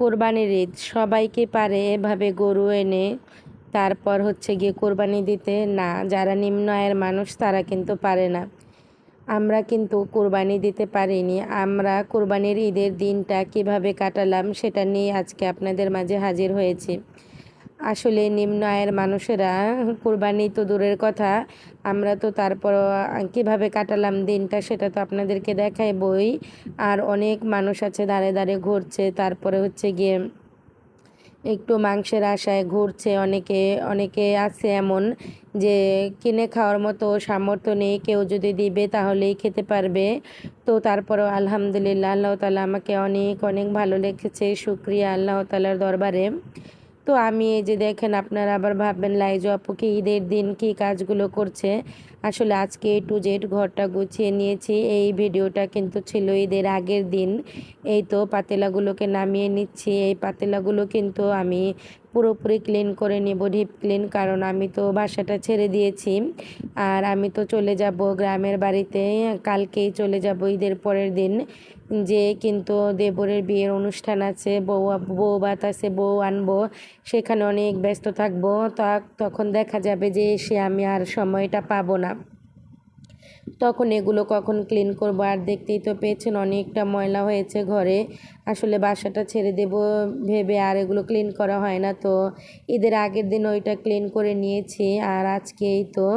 কোরবানির ঈদ। সবাইকে পারে এভাবে গরু এনে তারপর হচ্ছে গিয়ে কোরবানি দিতে? না, যারা নিম্ন আয়ের মানুষ তারা কিন্তু পারে না। আমরা কিন্তু কোরবানি দিতে পারিনি। আমরা কোরবানির ঈদের দিনটা কীভাবে কাটালাম সেটা নিয়ে আজকে আপনাদের মাঝে হাজির হয়েছি। আসলে নিম্ন আয়ের মানুষেরা, কোরবানি তো দূরের কথা, আমরা তো তারপর কীভাবে কাটালাম দিনটা সেটা তো আপনাদেরকে দেখায় বই আর অনেক মানুষ আছে দাঁড়ে দাঁড়ে ঘুরছে, তারপরে হচ্ছে গিয়ে একটু মাংসের আশায় ঘুরছে, অনেকে অনেকে আছে এমন যে কিনে খাওয়ার মতো সামর্থ্য নেই, কেউ যদি দিবে তাহলেই খেতে পারবে। তো তারপরেও আলহামদুলিল্লাহ, আল্লাহ তালা আমাকে অনেক অনেক ভালো লেগেছে শুক্রিয়া আল্লাহ তালার দরবারে। তো আমি এই যে দেখেন আপনারা আবার ভাববেন, লাইজু আপু কি ঈদের দিন কি কাজগুলো করছে? আসলে আজকে এ টু জেড ঘরটা গুছিয়ে নিয়েছি। এই ভিডিওটা কিন্তু ছিল ঈদের আগের দিন। এই তো পাতেলাগুলোকে নামিয়ে নিচ্ছি। এই পাতেলাগুলো কিন্তু আমি পুরোপুরি ক্লিন করে নেব, ডিপ ক্লিন, কারণ আমি তো বাসাটা ছেড়ে দিয়েছি। আর আমি তো চলে যাব গ্রামের বাড়িতে, কালকেই চলে যাব ঈদের পরের দিন। যে কিন্তু দেবরের বিয়ের অনুষ্ঠান আছে, বউ বউ বাত আছে, বউ আনব, সেখানে অনেক ব্যস্ত থাকব, তা তখন দেখা যাবে যে সে আমি আর সময়টা পাবো না। তখন এগুলো কখন ক্লিন করব, আর দেখতেই তো পেয়েছেন অনেকটা ময়লা হয়েছে ঘরে। আসলে বাসাটা ছেড়ে দেব ভেবে আর এগুলো ক্লিন করা হয় না তো। ঈদের আগের দিন ওইটা ক্লিন করে নিয়েছি আর আজকেই তো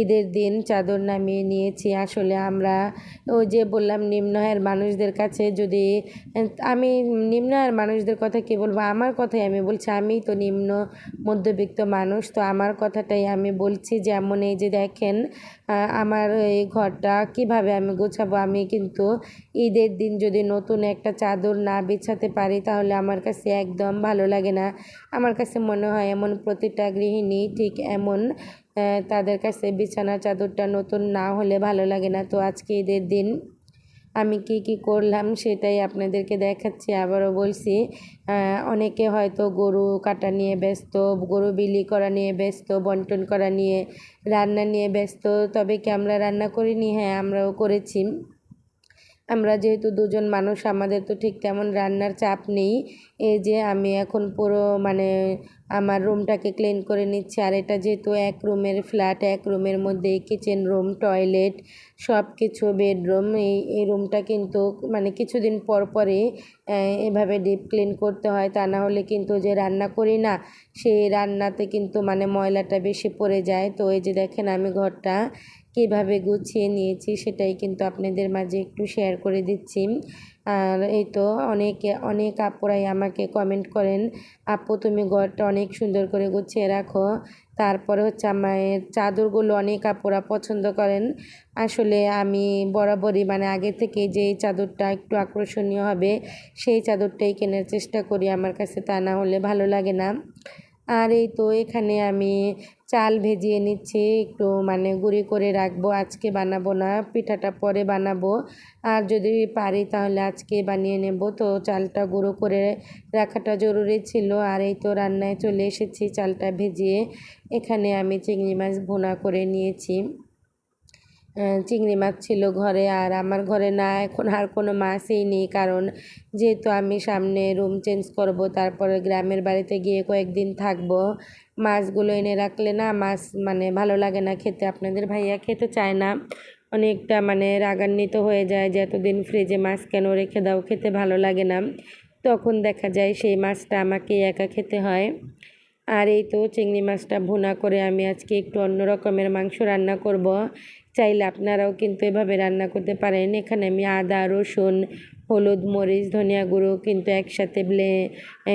ঈদের দিন চাদর নামিয়ে নিয়েছি। আসলে আমরা ওই যে বললাম নিম্ন আয়ের মানুষদের কাছে যদি, আমি নিম্ন আয়ের মানুষদের কথা কী বলব? আমার কথাই আমি বলছি আমি তো নিম্ন মধ্যবিত্ত মানুষ, তো আমার কথাটাই আমি বলছি যেমন এই যে দেখেন আমার এই ঘরটা কীভাবে আমি গোছাবো? আমি কিন্তু ঈদের দিন যদি নতুন একটা চাদর না বিছাতে পারি, তাহলে আমার কাছে একদম ভালো লাগে না। আমার কাছে মনে হয় এমন প্রতিটা গৃহিণী ঠিক এমন তাদের কাছে বিছানার চাদরটা নতুন না হলে ভালো লাগে না। তো আজকে ঈদের দিন আমি কি কি করলাম সেটাই আপনাদেরকে দেখাচ্ছি, আবারও বলছি। অনেকে হয়তো গরু কাটা নিয়ে ব্যস্ত, গরু বিলি করা নিয়ে ব্যস্ত, বন্টন করা নিয়ে, রান্না নিয়ে ব্যস্ত, তবে কি আমরা রান্না করিনি? হ্যাঁ আমরাও করেছি। আমরা যেহেতু দুজন মানুষ, আমাদের তো ঠিক তেমন রান্নার চাপ নেই। এই যে আমি এখন পুরো মানে আমার রুমটাকে ক্লিন করে নিচ্ছি, আর এটা যেহেতু এক রুমের ফ্ল্যাট এক রুমের মধ্যে কিচেন রুম টয়লেট সব কিছু বেডরুম এই এই রুমটা কিন্তু মানে কিছুদিন পর পরে এভাবে ডিপ ক্লিন করতে হয়। তা না হলে কিন্তু যে রান্না করি না, সেই রান্নাতে কিন্তু মানে ময়লাটা বেশি পড়ে যায়। তো এই যে দেখেন আমি ঘরটা কীভাবে গুছিয়ে নিয়েছি সেটাই কিন্তু আপনাদের মাঝে একটু শেয়ার করে দিচ্ছি। আর এই তো অনেকে, অনেক আপুরাই আমাকে কমেন্ট করেন, আপু, তুমি ঘরটা অনেক সুন্দর করে গুছিয়ে রাখো। তারপরে হচ্ছে আমার চাদরগুলো অনেক আপুরা পছন্দ করেন। আসলে আমি বরাবরই মানে আগে থেকে যে চাদরটা একটু আকর্ষণীয় হবে, সেই চাদরটাই কেনার চেষ্টা করি আমার কাছে তা না হলে ভালো লাগে না। আর এই তো এখানে আমি চাল ভেজিয়ে নিচ্ছি, একটু মানে গুঁড়ি করে রাখব। আজকে বানাবো না, পিঠাটা পরে বানাবো। আর যদি পারি তাহলে আজকে বানিয়ে নেব। তো চালটা গুঁড়ো করে রাখাটা জরুরি ছিল। আর এই তো রান্নায় চলে এসেছি চালটা ভেজিয়ে। এখানে আমি চিংড়ি মাছ ভুনা করে নিয়েছি। চিংড়ি মাছ ছিল ঘরে আর আমার ঘরে না, এখন আর কোনো মাছই নেই। কারণ যেহেতু আমি সামনে রুম চেঞ্জ করব, তারপরে গ্রামের বাড়িতে গিয়ে কয়েকদিন থাকব, মাছগুলো এনে রাখলে না মাছ মানে ভালো লাগে না খেতে। আপনাদের ভাইয়া খেতে চায় না। অনেকটা মানে রাগান্বিত হয়ে যায় যে এতদিন ফ্রিজে মাছ কেন রেখে দাও, খেতে ভালো লাগে না। তখন দেখা যায় সেই মাছটা আমাকে একা খেতে হয়। আর এই তো চিংড়ি মাছটা ভুনা করে আমি আজকে একটু অন্য রকমের মাংস রান্না করব। চাইলে আপনারাও কিন্তু এভাবে রান্না করতে পারেন। এখানে আমি আদা, রসুন, হলুদ, মরিচ, ধনিয়া গুঁড়ো কিন্তু একসাথে ব্লে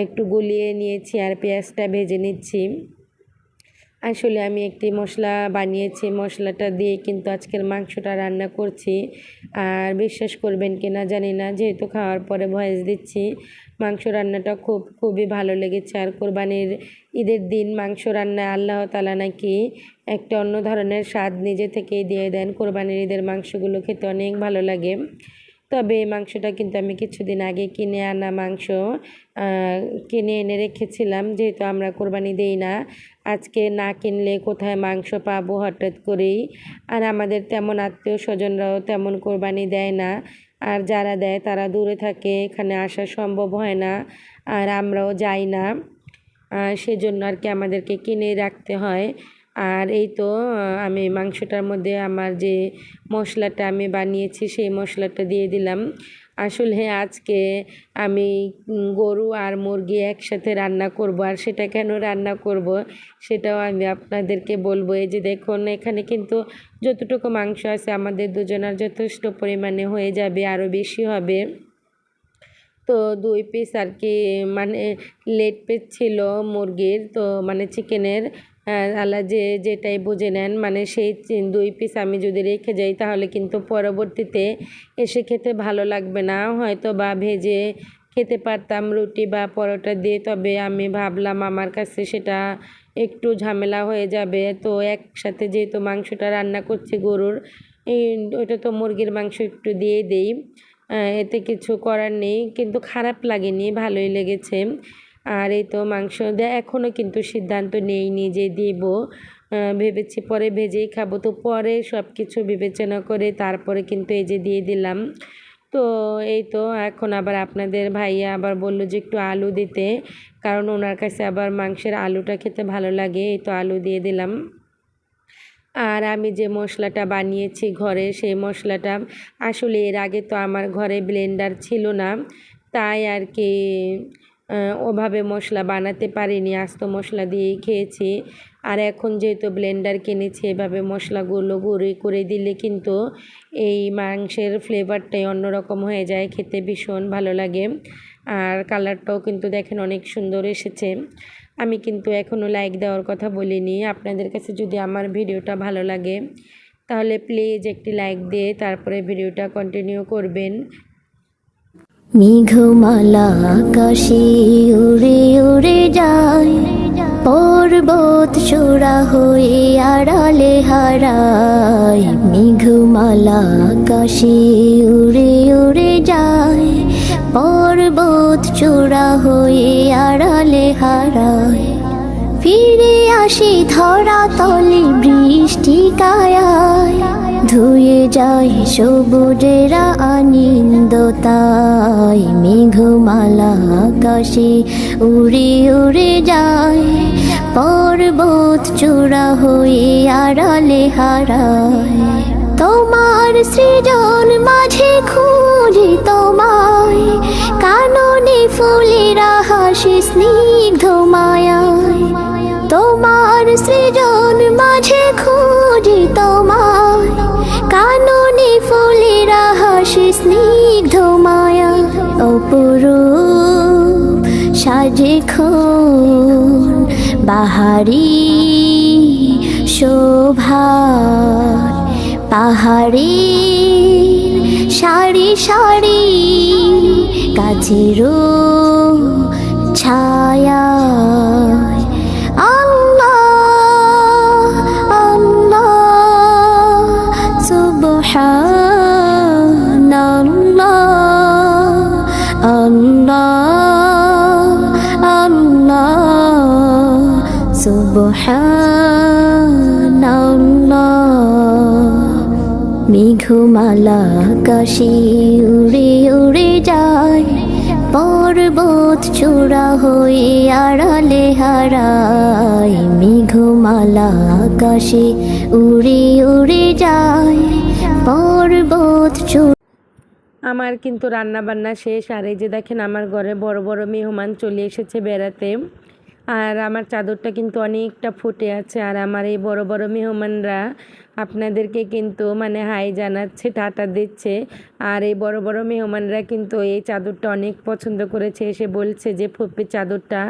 একটু গুলিয়ে নিয়েছি আর পেঁয়াজটা ভেজে নিচ্ছি। আসলে আমি একটি মশলা বানিয়েছি, মশলাটা দিয়ে কিন্তু আজকের মাংসটা রান্না করছি। আর বিশ্বাস করবেন কি না জানি না, যেহেতু খাওয়ার পরে ভয়েস দিচ্ছি, মাংস রান্নাটা খুব, খুবই ভালো লেগেছে। আর কোরবানির ঈদের দিন মাংস রান্না আল্লাহ তালা নাকি একটা অন্য ধরনের স্বাদ নিজে থেকেই দিয়ে দেন। কোরবানির ঈদের মাংসগুলো খেতে অনেক ভালো লাগে। তবে এই মাংসটা কিন্তু আমি কিছুদিন আগে কিনে আনা মাংস কিনে এনে রেখেছিলাম। যেহেতু আমরা কোরবানি দেই না, আজকে না কিনলে কোথায় মাংস পাবো হঠাৎ করেই? আর আমাদের তেমন আত্মীয় স্বজনরাও তেমন কোরবানি দেয় না। আর যারা দেয় তারা দূরে থাকে, এখানে আসা সম্ভব হয় না। আর আমরাও যাই না। সেজন্য আর কি আমাদেরকে কিনে রাখতে হয়। আর এই তো আমি মাংসটার মধ্যে আমার যে মশলাটা আমি বানিয়েছি সেই মশলাটা দিয়ে দিলাম। আসলে আজকে আমি গরু আর মুরগি একসাথে রান্না করব। আর সেটা কেন রান্না করব সেটাও আমি আপনাদেরকে বলব। এই যে দেখুন, এখানে কিন্তু যতটুকু মাংস আছে আমাদের দুজনের যথেষ্ট পরিমাণে হয়ে যাবে, আরও বেশি হবে। তো দুই পিস আর কি মানে লেট পিস ছিল মুরগির, তো মানে চিকেনের আলা যে যেটাই বুঝে নেন মানে সেই দুই পিস আমি যদি রেখে যাই, তাহলে কিন্তু পরবর্তীতে এসে খেতে ভালো লাগবে না। হয়তো বা ভেজে খেতে পারতাম রুটি বা পরোটা দিয়ে, তবে আমি ভাবলাম আমার কাছে সেটা একটু ঝামেলা হয়ে যাবে। তো একসাথে যেহেতু মাংসটা রান্না করছি গরুর, এই ওইটা তো মুরগির মাংস একটু দিয়ে দিই। এতে কিছু করার নেই, কিন্তু খারাপ লাগেনি, ভালোই লেগেছে। আর এই তো মাংস এখনও কিন্তু সিদ্ধান্ত নেইনি যে দিব। ভেবেছি পরে ভেজেই খাব। তো পরে সব কিছু বিবেচনা করে তারপরে কিন্তু এই যে দিয়ে দিলাম। তো এই তো এখন আবার আপনাদের ভাইয়া আবার বলল যে একটু আলু দিতে, কারণ ওনার কাছে আবার মাংসের আলুটা খেতে ভালো লাগে, এই তো আলু দিয়ে দিলাম। আর আমি যে মশলাটা বানিয়েছি ঘরে, সেই মশলাটা আসলে এর আগে তো আমার ঘরে ব্লেন্ডার ছিল না, তাই আর কি ওভাবে মশলা বানাতে পারিনি, আস্ত মশলা দিয়েই খেয়েছি। আর এখন যেহেতু ব্লেন্ডার কিনেছি, এভাবে মশলাগুলো গুঁড়ি করে দিলে কিন্তু এই মাংসের ফ্লেভারটাই অন্যরকম হয়ে যায়, খেতে ভীষণ ভালো লাগে। আর কালারটাও কিন্তু দেখেন অনেক সুন্দর এসেছে। আমি কিন্তু এখনও লাইক দেওয়ার কথা বলিনি। আপনাদের কাছে যদি আমার ভিডিওটা ভালো লাগে, তাহলে প্লিজ একটি লাইক দিয়ে তারপরে ভিডিওটা কন্টিনিউ করবেন। মেঘমালা আকাশে উড়ে উড়ে যায়। পর্বত চূড়া হয়ে আড়ালে হারায়। মেঘমালা আকাশে উড়ে উড়ে যায়। পর্বত চূড়া হয়ে আড়ালে হারায়। ফিরে আসি ধরা তলে বৃষ্টি কায়ায়। ধুয়ে যায় সবুজেরা আনন্দতাই মেঘমালা আকাশে উড়ে উড়ে যায়। পর্বত চূড়া হয়ে আড়ালে হারায়। তোমার সৃজন মাঝে খুঁজি তোমায়। কাননে ফুলেরা হাসি স্নিগ্ধ মায়ায়। তোমার সৃজন মাঝে খুঁজি তোমায়। স্নিগ্ধ মায়া অপরূপ সাজে বাহারি শোভা পাহাড়ি সারি সারি কাছেরও ছায়া। মেঘমালা আকাশে উড়ে উড়ে যায়। পর্বত চূড়া হয়ে আড়ালে হারায়। মেঘমালা আকাশে উড়ে উড়ে যায়। পর্বত চূড়া আমার কিন্তু রান্না বান্না শেষ। আর এই যে দেখেন, আমার ঘরে বড় বড় মেহমান চলে এসেছে বেড়াতে। আর আমার চাদরটা কিন্তু অনেকটা ফুটে আছে। আর আমার এই বড় বড় মেহমানরা আপনাদেরকে কিন্তু মানে হাই জানাচ্ছে, টাটা দিচ্ছে। আর এই বড় বড় মেহমানরা কিন্তু এই চাদরটা অনেক পছন্দ করেছে। এসে বলছে যে ফুপ্পির চাদরটা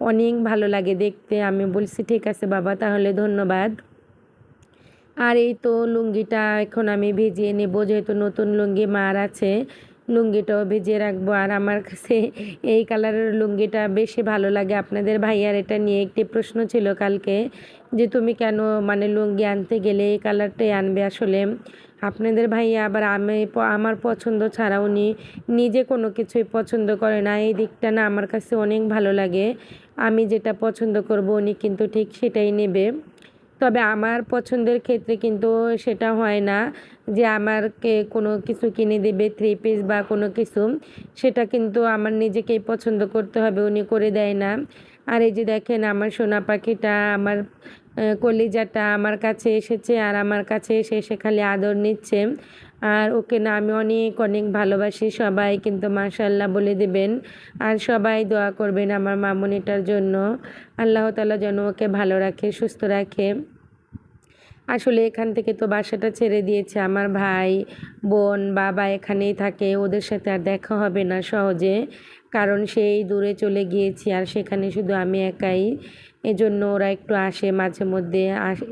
অনেক ভালো লাগে দেখতে। আমি বলছি, ঠিক আছে বাবা, তাহলে ধন্যবাদ। আর এই তো লুঙ্গিটা এখন আমি ভিজিয়ে নেব, যেহেতু নতুন লুঙ্গি মার আছে। লুঙ্গিটাও ভিজিয়ে রাখব। আর আমার কাছে এই কালারের লুঙ্গিটা বেশি ভালো লাগে। আপনাদের ভাইয়ার এটা নিয়ে একটি প্রশ্ন ছিল কালকে যে, তুমি কেন মানে লুঙ্গি আনতে গেলে এই কালারটাই আনবে? আসলে আপনাদের ভাইয়া আবার আমি আমার পছন্দ ছাড়া উনি নিজে কোনো কিছুই পছন্দ করে না। এই দিকটা না আমার কাছে অনেক ভালো লাগে। আমি যেটা পছন্দ করব উনি কিন্তু ঠিক সেটাই নেবে। তবে আমার পছন্দের ক্ষেত্রে কিন্তু সেটা হয় না যে আমারকে কোনো কিছু কিনে দেবে থ্রি পিস বা কোনো কিছু। সেটা কিন্তু আমার নিজেকেই পছন্দ করতে হবে, উনি করে দেয় না। আর এই যে দেখেন আমার সোনা পাখিটা, আমার কলিজাটা আমার কাছে এসেছে আর আমার কাছে এসে এসে খালি আদর নিচ্ছে। আর ওকে না আমি অনেক অনেক ভালোবাসি সবাই, কিন্তু মাশাল্লাহ বলে দেবেন। আর সবাই দোয়া করবেন আমার মামনিটার জন্য। আল্লাহ তালা যেন ওকে ভালো রাখে, সুস্থ রাখে। আসলে এখান থেকে তো বাসাটা ছেড়ে দিয়েছে আমার ভাই, বোন, বাবা এখানেই থাকে, ওদের সাথে আর দেখা হবে না সহজে। কারণ সেই দূরে চলে গিয়েছি আর সেখানে শুধু আমি একাই। এজন্য ওরা একটু আসে, মাঝে মধ্যে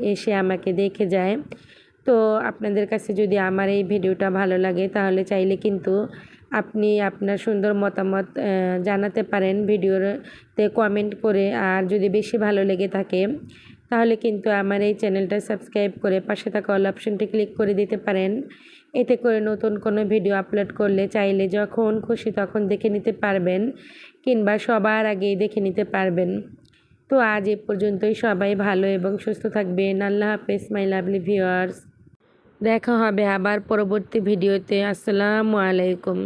এসে আমাকে দেখে যায়। তো আপনাদের কাছে যদি আমার এই ভিডিওটা ভালো লাগে, তাহলে চাইলে কিন্তু আপনি আপনার সুন্দর মতামত জানাতে পারেন ভিডিওতে কমেন্ট করে। আর যদি বেশি ভালো লেগে থাকে, তাহলে কিন্তু আমার এই চ্যানেলটা সাবস্ক্রাইব করে পাশে থাকা অল অপশনটি ক্লিক করে দিতে পারেন। এতে করে নতুন কোনো ভিডিও আপলোড করলে চাইলে যখন খুশি তখন দেখে নিতে পারবেন, কিংবা সবার আগেই দেখে নিতে পারবেন। তো আজ এ পর্যন্তই। সবাই ভালো এবং সুস্থ থাকবেন। আল্লাহ হাফেজ মাই লাভলি ভিউয়ার্স দেখা হবে আবার পরবর্তী ভিডিওতে। আসসালামু আলাইকুম।